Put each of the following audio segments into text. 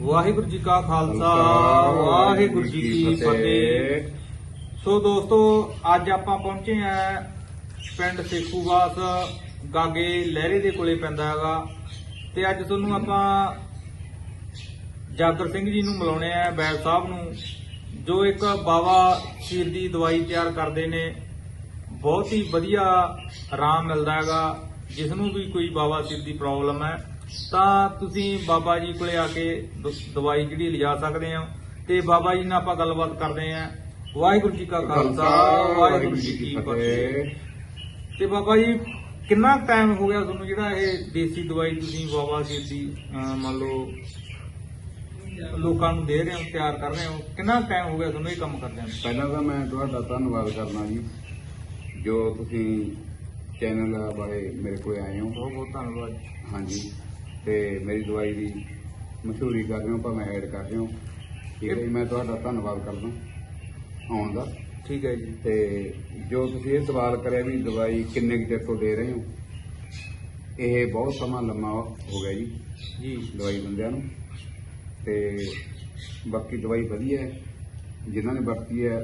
ਵਾਹਿਗੁਰੂ ਜੀ ਕਾ ਖਾਲਸਾ ਵਾਹਿਗੁਰੂ ਜੀ ਕੀ ਫਤਿਹ। ਸੋ ਦੋਸਤੋ ਅੱਜ ਆਪਾਂ ਪਹੁੰਚੇ ਆ ਪਿੰਡ ਸੇਖੂਵਾਸ ਗਾਗੇ ਲਹਿਰੇ ਦੇ ਕੋਲੇ ਪੈਂਦਾ ਹੈਗਾ। ਤੇ ਅੱਜ ਤੁਹਾਨੂੰ ਆਪਾਂ ਜਾਗਰ ਸਿੰਘ ਜੀ ਨੂੰ ਮਿਲਾਉਣੇ ਆ ਬੈਦ ਸਾਹਿਬ ਨੂੰ ਜੋ ਇੱਕ ਬਾਵਾ ਸ਼ੀਰ ਦੀ ਦਵਾਈ ਤਿਆਰ ਕਰਦੇ ਨੇ। ਬਹੁਤ ਹੀ ਵਧੀਆ ਆਰਾਮ ਮਿਲਦਾ ਹੈਗਾ ਜਿਸ ਨੂੰ ਵੀ ਕੋਈ ਬਾਵਾ ਸ਼ੀਰ ਦੀ ਪ੍ਰੋਬਲਮ ਹੈ। ਤਾਂ ਤੁਸੀਂ ਬਾਬਾ ਜੀ ਕੋਲੇ ਆ ਕੇ ਦ- ਦਵਾਈ ਜਿਹੜੀ ਲਿਜਾ ਸਕਦੇ ਹੋ ਤੇ ਬਾਬਾ ਜੀ ਨਾਲ ਆਪਾਂ ਗੱਲਬਾਤ ਕਰਦੇ ਆਂ ਵਾਹਿਗੁਰੂ ਜੀ ਕਾ ਖਾਲਸਾ ਵਾਹਿਗੁਰੂ ਜੀ ਕੀ ਫਤਿਹ। ਤੇ ਬਾਬਾ ਜੀ ਕਿੰਨਾ ਟਾਈਮ ਹੋ ਗਿਆ ਤੁਹਾਨੂੰ ਜਿਹੜਾ ਇਹ ਦੇਸੀ ਦਵਾਈ ਤੁਸੀਂ ਬਾਬਾ ਜੀ ਦੀ ਅਹ, ਮੰਨ ਲਓ ਲੋਕਾਂ ਨੂੰ ਦੇ ਰਹੇ ਹੋ ਤਿਆਰ ਕਰ ਰਹੇ ਹੋ ਕਿੰਨਾ ਟਾਈਮ ਹੋ ਗਿਆ ਤੁਹਾਨੂੰ ਇਹ ਕੰਮ ਕਰਦਿਆਂ ਨੂੰ? ਪਹਿਲਾਂ ਤਾਂ ਮੈਂ ਤੁਹਾਡਾ ਧੰਨਵਾਦ ਕਰਨਾ ਜੀ ਜੋ ਤੁਸੀਂ ਚੈਨਲ ਬਾਰੇ ਮੇਰੇ ਕੋਲ ਆਏ ਹੋ। ਬਹੁਤ ਬਹੁਤ ਧੰਨਵਾਦ ਹਾਂਜੀ। ਤੇ ਮੇਰੀ ਦਵਾਈ ਦੀ ਮਸ਼ਹੂਰੀ ਕਰ ਰਹੇ ਹੋ ਭਾਵੇਂ ਐਡ ਕਰ ਰਹੇ ਹੋ ਠੀਕ ਹੈ ਜੀ ਮੈਂ ਤੁਹਾਡਾ ਧੰਨਵਾਦ ਕਰਦਾ ਆਉਣ ਦਾ। ਠੀਕ ਹੈ ਜੀ। ਤੇ ਜੋ ਤੁਸੀਂ ਇਹ ਸਵਾਲ ਕਰਿਆ ਵੀ ਦਵਾਈ ਕਿੰਨੇ ਕੁ ਚਿਰ ਤੋਂ ਦੇ ਰਹੇ ਹੋ ਇਹ ਬਹੁਤ ਸਮਾਂ ਲੰਮਾ ਹੋ ਗਿਆ ਜੀ ਜੀ। ਦਵਾਈ ਬੰਦਿਆਂ ਨੂੰ। ਤੇ ਬਾਕੀ ਦਵਾਈ ਵਧੀਆ ਹੈ ਜਿਨ੍ਹਾਂ ਨੇ ਵਰਤੀ ਹੈ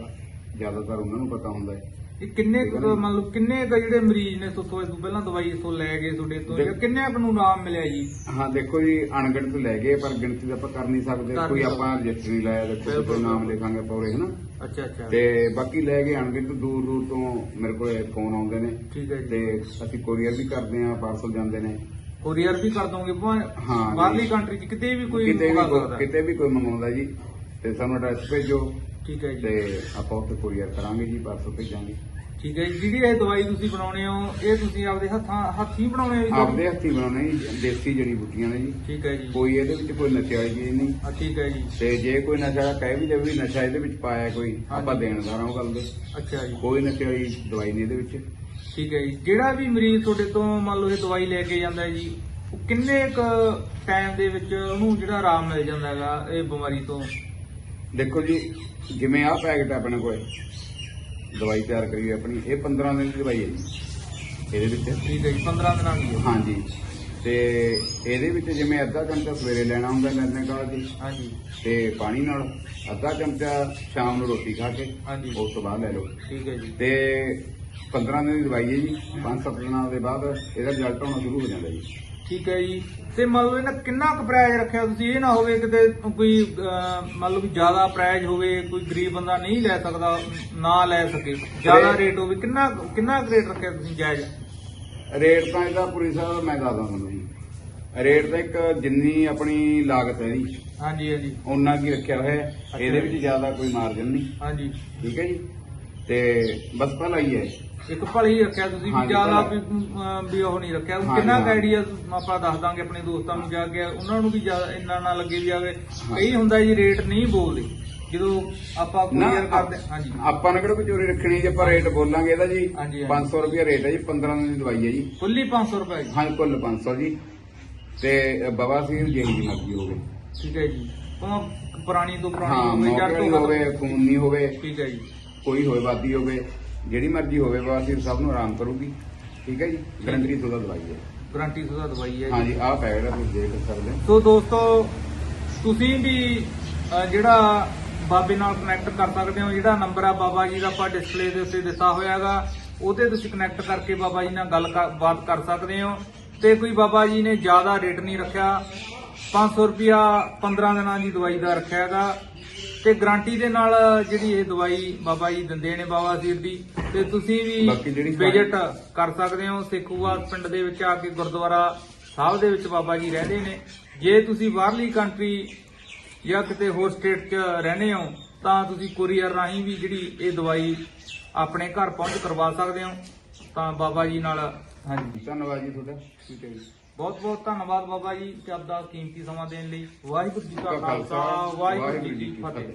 ਜ਼ਿਆਦਾਤਰ ਉਹਨਾਂ ਨੂੰ ਪਤਾ ਹੁੰਦਾ ਹੈ। ਇਹ ਕਿੰਨੇ ਕੁ ਮੰਨ ਲਓ ਕਿੰਨੇ ਕੁ ਜਿਹੜੇ ਮਰੀਜ਼ ਨੇ ਤੁਹਾਡੇ ਤੋਂ ਪਹਿਲਾਂ ਦਵਾਈ ਇਥੋਂ ਲੈ ਗਏ ਤੁਹਾਡੇ ਤੋਂ ਜਾਂ ਕਿੰਨੇ ਕੁ ਨੂੰ ਆਰਾਮ ਮਿਲਿਆ ਜੀ? ਹਾਂ ਦੇਖੋ ਜੀ ਅਣਗਿਣਤ ਲੈ ਗਏ ਪਰ ਗਿਣਤੀ ਤਾਂ ਆਪਾਂ ਕਰ ਨਹੀਂ ਸਕਦੇ ਕਰ ਕੋਈ ਨਹੀਂ ਆਪਾਂ ਰਜਿਸਟਰ ਲਾਇਆ ਦੇਖੋ। ਕੋਈ ਨਾਮ ਲਿਖਾਂਗੇ ਪੌਰੇ ਹਨਾ? ਅੱਛਾ ਅੱਛਾ। ਤੇ ਬਾਕੀ ਲੈ ਗਏ ਅਣਗਿਣਤ ਦੂਰ ਦੂਰ ਤੋਂ ਮੇਰੇ ਕੋਲੇ ਫੋਨ ਆਉਂਦੇ ਨੇ। ਠੀਕ ਹੈ ਜੀ। ਤੇ ਅਸੀਂ ਕੋਰੀਅਰ ਵੀ ਕਰਦੇ ਆ ਪਾਰਸਲ ਜਾਂਦੇ ਨੇ। ਕੋਰੀਅਰ ਵੀ ਕਰ ਦੋਗੇ ਭਾਵੇਂ ਹਾਂ ਜੀ। ਬਾਹਰਲੀ ਕੰਟਰੀ ਚ ਕਿਤੇ ਵੀ ਕੋਈ ਕਿਤੇ ਵੀ ਮੰਗਾ ਕੋਈ- ਸਕਦਾ। ਕਿਤੇ ਵੀ ਕੋਈ ਮੰਗਾਉਂਦਾ ਜੀ। ਤੇ ਸਾਨੂੰ ਐਡਰੈਸ ਭੇਜੋ। ਠੀਕ ਹੈ ਜੀ। ਤੇ ਆਪਾਂ ਉੱਥੇ ਕੋਰੀਅਰ ਕਰਾਂਗੇ ਜੀ ਪਾਰਸਲ ਭੇਜਾਂਗੇ। ਠੀਕ ਹੈ ਜੀ। ਜਿਹੜੀ ਇਹ ਦਵਾਈ ਤੁਸੀਂ ਬਣਾਉਣੇ ਹੋ ਇਹ ਤੁਸੀਂ ਆਪਦੇ ਹੱਥਾਂ ਹੱਥੀਂ ਬਣਾਉਣੇ ਹੋ ਜੀ? ਆਪਦੇ ਹੱਥੀਂ ਬਣਾਉਣੇ ਜੀ ਦੇਸੀ ਜੜੀ ਬੂਟੀਆਂ ਨੇ ਜੀ। ਠੀਕ ਹੈ ਜੀ। ਕੋਈ ਇਹਦੇ ਵਿੱਚ ਕੋਈ ਨਸ਼ੇ ਵਾਲੀ ਚੀਜ਼ ਨਹੀਂ। ਆ ਠੀਕ ਹੈ ਜੀ। ਤੇ ਜੇ ਕੋਈ ਨਸ਼ਾ ਕਹਿ ਵੀ ਜਾਵੇ ਵੀ ਨਸ਼ਾ ਇਹਦੇ ਵਿੱਚ ਪਾਇਆ ਕੋਈ ਆਪਾਂ ਦੇਣਦਾਰ ਹਾਂ ਉਹ ਗੱਲ ਦੇ। ਅੱਛਾ ਜੀ। ਕੋਈ ਨਸ਼ੇ ਵਾਲੀ ਦਵਾਈ ਨਹੀਂ ਇਹਦੇ ਵਿੱਚ। ਠੀਕ ਹੈ ਜੀ। ਜਿਹੜਾ ਵੀ ਮਰੀਜ਼ ਤੁਹਾਡੇ ਤੋਂ ਮੰਨ ਲਓ ਇਹ ਦਵਾਈ ਲੈ ਕੇ ਜਾਂਦਾ ਹੈ ਜੀ ਉਹ ਕਿੰਨੇ ਕ ਟਾਈਮ ਦੇ ਵਿੱਚ ਉਹਨੂੰ ਜਿਹੜਾ ਆਰਾਮ ਮਿਲ ਜਾਂਦਾ ਹੈਗਾ ਇਹ ਬਿਮਾਰੀ ਤੋਂ? ਦੇਖੋ ਜੀ ਜਿਵੇਂ ਆਹ ਪੈਕਟ ਆਪਣੇ ਕੋਲ ਦਵਾਈ ਤਿਆਰ ਕਰੀ ਆਪਣੀ ਇਹ 15 ਦਿਨ ਦੀ ਦਵਾਈ ਹੈ ਜੀ। ਇਹਦੇ ਵਿੱਚ ਠੀਕ ਹੈ ਜੀ 15 ਦਿਨਾਂ ਦੀ ਹੈ। ਹਾਂਜੀ। ਤੇ ਇਹਦੇ ਵਿੱਚ ਜਿਵੇਂ ਅੱਧਾ ਚਮਚਾ ਸਵੇਰੇ ਲੈਣਾ ਹੁੰਦਾ ਨਰਨੇ ਕਾਲ ਜੀ ਹਾਂਜੀ। ਤੇ ਪਾਣੀ ਨਾਲ ਅੱਧਾ ਚਮਚਾ ਸ਼ਾਮ ਨੂੰ ਰੋਟੀ ਖਾ ਕੇ ਹਾਂਜੀ। ਉਸ ਤੋਂ ਬਾਅਦ ਲੈ ਲਓ। ਠੀਕ ਹੈ ਜੀ। ਤੇ 15 ਦਿਨ ਦੀ ਦਵਾਈ ਹੈ ਜੀ। 5-7 ਦਿਨਾਂ ਦੇ ਬਾਅਦ ਇਹਦਾ ਰਿਜ਼ਲਟ ਆਉਣਾ ਸ਼ੁਰੂ ਹੋ ਜਾਂਦਾ ਜੀ। ਠੀਕ ਹੈ ਜੀ। ਤੇ ਮੰਨ ਲਓ ਇਹਨਾਂ ਕਿੰਨਾ ਕੁ ਪ੍ਰਾਈਜ਼ ਰੱਖਿਆ ਤੁਸੀਂ? ਇਹ ਨਾ ਹੋਵੇ ਕਿਤੇ ਕੋਈ ਲਓ ਵੀ ਜ਼ਿਆਦਾ ਪ੍ਰਾਈਜ਼ ਹੋਵੇ ਕੋਈ ਗਰੀਬ ਬੰਦਾ ਨਹੀਂ ਲੈ ਸਕਦਾ ਨਾ ਲੈ ਸਕੇ। ਜ਼ਿਆਦਾ ਰੇਟ- ਹੋਵੇ ਕਿੰਨਾ ਕਿੰਨਾ ਰੇਟ ਰੱਖਿਆ ਤੁਸੀਂ ਜਾਇਜ਼? ਰੇਟ ਤਾਂ ਇਹਦਾ ਪੂਰੀ ਸਾਹਿਬ ਮੈਂ ਦੱਸਦਾ ਤੁਹਾਨੂੰ ਜੀ। ਰੇਟ ਤਾਂ ਇੱਕ ਜਿੰਨੀ ਆਪਣੀ ਲਾਗਤ ਹੈ ਜੀ। ਹਾਂਜੀ ਹਾਂਜੀ। ਉਹਨਾਂ ਕੀ ਰੱਖਿਆ ਹੋਇਆ ਇਹਦੇ। ਵਿੱਚ ਜ਼ਿਆਦਾ ਕੋਈ ਮਾਰਜਨ ਨਹੀਂ। ਹਾਂਜੀ। ਠੀਕ ਹੈ ਜੀ। ਤੇ ਬਸ ਭਲਾ ਹੀ ਹੈ। ਇੱਕ ਭਲੀ ਰੱਖਿਆ ਤੁਸੀਂ ਵੀ ਹਾਂਜੀ, ਜ਼ਿਆਦਾ ਭਲਾ। ਵੀ ਅਮ, ਵੀ ਉਹ ਨਹੀਂ ਰੱਖਿਆ। ਹਾਂਜੀ, ਕਿੰਨਾ ਹਾਂ। ਆਈਡੀਆ ਆਪਾਂ ਦੱਸ ਦਾਂਗੇ ਆਪਣੇ ਦੋਸਤਾਂ ਨੂੰ ਜਾ ਕੇ ਉਹਨਾਂ ਨੂੰ ਵੀ ਜ਼ਿਆਦਾ ਇੰਨਾ ਨਾ ਲੱਗੇ ਵੀ ਆਵੇ। ਕਈ ਹੁੰਦਾ ਜੀ ਰੇਟ ਨਹੀਂ ਬੋਲਦੇ। ਜਦੋਂ ਆਪਾਂ ਨਾ ਕੁਰੀਅਰ ਕਰਦੇ ਹਾਂਜੀ। ਆਪਾਂ ਨੇ ਕਿਹੜਾ ਕੋਈ ਚੋਰੀ ਰੱਖਣੀ ਜੇ ਆਪਾਂ ਰੇਟ ਬੋਲਾਂਗੇ ਇਹਦਾ ਜੀ? ਹਾਂਜੀ, ਹਾਂਜੀ। 500 ਰੁਪਏ ਰੇਟ ਹੈ ਜੀ 15 ਦਿਨ ਦੀ ਦਵਾਈ ਹੈ ਜੀ। ਫੁੱਲੀ 500 ਰੁਪਏ ਜੀ। ਹਾਂ ਕੁੱਲ 500 ਜੀ। ਤੇ ਬਵਾਸੀਰ ਜਿਹੀ ਦੀ ਮਰਜ਼ੀ ਹੋਵੇ। ਠੀਕ ਹੈ ਜੀ। ਭਾਵੇਂ ਪੁਰਾਣੀ ਤੋਂ ਪੁਰਾਣੀ ਹਾਂ ਹੋਵੇ ਜੜ ਮੌਕੇ ਤੋਂ ਹੋਵੇ ਖੂਨ ਨਹੀਂ ਹੋਵੇ। ਠੀਕ ਹੈ ਜੀ। ਕੋਈ ਹੋਵੇ ਵਾਦੀ ਹੋਵੇ ਜਿਹੜੀ ਮਰਜ਼ੀ ਹੋਵੇ ਬਵਾਸੀਰ ਸਭ ਨੂੰ ਆਰਾਮ ਕਰੂਗੀ। ਠੀਕ ਹੈ ਜੀ? ਗਰੰਟੀ ਤੋਂ ਦਵਾਈ ਹੈ। ਗਾਰੰਟੀ ਸੁਦਾ ਦਵਾਈ ਹੈ ਹਾਂਜੀ ਆਹ ਪੈਕਟ ਹੈ ਤੁਸੀਂ ਦੇਖ ਸਕਦੇ ਹੋ। ਸੋ ਦੋਸਤੋ ਤੁਸੀਂ ਵੀ ਅਹ, ਜਿਹੜਾ ਬਾਬੇ ਨਾਲ ਕਨੈਕਟ ਕਰ ਸਕਦੇ ਹੋ ਜਿਹੜਾ ਨੰਬਰ ਆ ਬਾਬਾ ਜੀ ਦਾ ਆਪਾਂ ਡਿਸਪਲੇ ਦੇ ਉੱਤੇ ਦਿੱਤਾ ਹੋਇਆ ਹੈਗਾ ਉਹਦੇ ਤੁਸੀਂ ਕਨੈਕਟ ਕਰਕੇ ਬਾਬਾ ਜੀ ਨਾਲ ਗੱਲ ਕਰ- ਬਾਤ ਕਰ ਸਕਦੇ ਹੋ। ਤੇ ਕੋਈ ਬਾਬਾ ਜੀ ਨੇ ਜ਼ਿਆਦਾ ਰੇਟ ਨਹੀਂ ਰੱਖਿਆ 500 ਰੁਪਿਆ 15 ਦਿਨਾਂ ਦੀ ਦਵਾਈ ਦਾ ਰੱਖਿਆ ਹੈਗਾ। ਤੇ ਗਾਰੰਟੀ ਦੇ ਨਾਲ ਜਿਹੜੀ ਇਹ ਦਵਾਈ ਬਾਬਾ ਜੀ ਦਿੰਦੇ ਨੇ ਬਾਬਾ ਸੀਰ ਦੀ ਤੇ ਤੁਸੀਂ ਬਾਕੀ ਵੀ ਜਿਹੜੀ ਵਿਜ਼ਿਟ ਕਰ ਸਕਦੇ ਹੋ ਸੇਖੂਵਾਲ ਪਿੰਡ ਦੇ ਵਿੱਚ ਆ ਕੇ ਗੁਰਦੁਆਰਾ ਸਾਹਿਬ ਦੇ ਵਿੱਚ ਬਾਬਾ ਜੀ ਰਹਿੰਦੇ ਨੇ। ਜੇ ਤੁਸੀਂ ਬਾਹਰਲੀ ਕੰਟਰੀ ਜਾਂ ਕਿਤੇ ਹੋਰ ਸਟੇਟ 'ਚ ਰਹਿੰਦੇ ਹੋ ਤਾਂ ਤੁਸੀਂ ਕੋਰੀਅਰ ਰਾਹੀਂ ਵੀ ਜਿਹੜੀ ਇਹ ਦਵਾਈ ਆਪਣੇ ਘਰ ਪਹੁੰਚ ਕਰਵਾ ਸਕਦੇ ਹੋ। ਤਾਂ ਬਾਬਾ ਜੀ ਨਾਲ ਹਾਂਜੀ। ਧੰਨਵਾਦ ਜੀ ਤੁਹਾਡਾ। ਠੀਕ ਹੈ ਜੀ। ਬਹੁਤ ਬਹੁਤ ਧੰਨਵਾਦ ਬਾਬਾ ਜੀ ਕਿ ਆਪਦਾ ਕੀਮਤੀ ਸਮਾਂ ਦੇਣ ਲਈ। ਵਾਹਿਗੁਰੂ ਜੀ ਕਾ ਖਾਲਸਾ ਵਾਹਿਗੁਰੂ ਜੀ ਕੀ ਫਤਿਹ।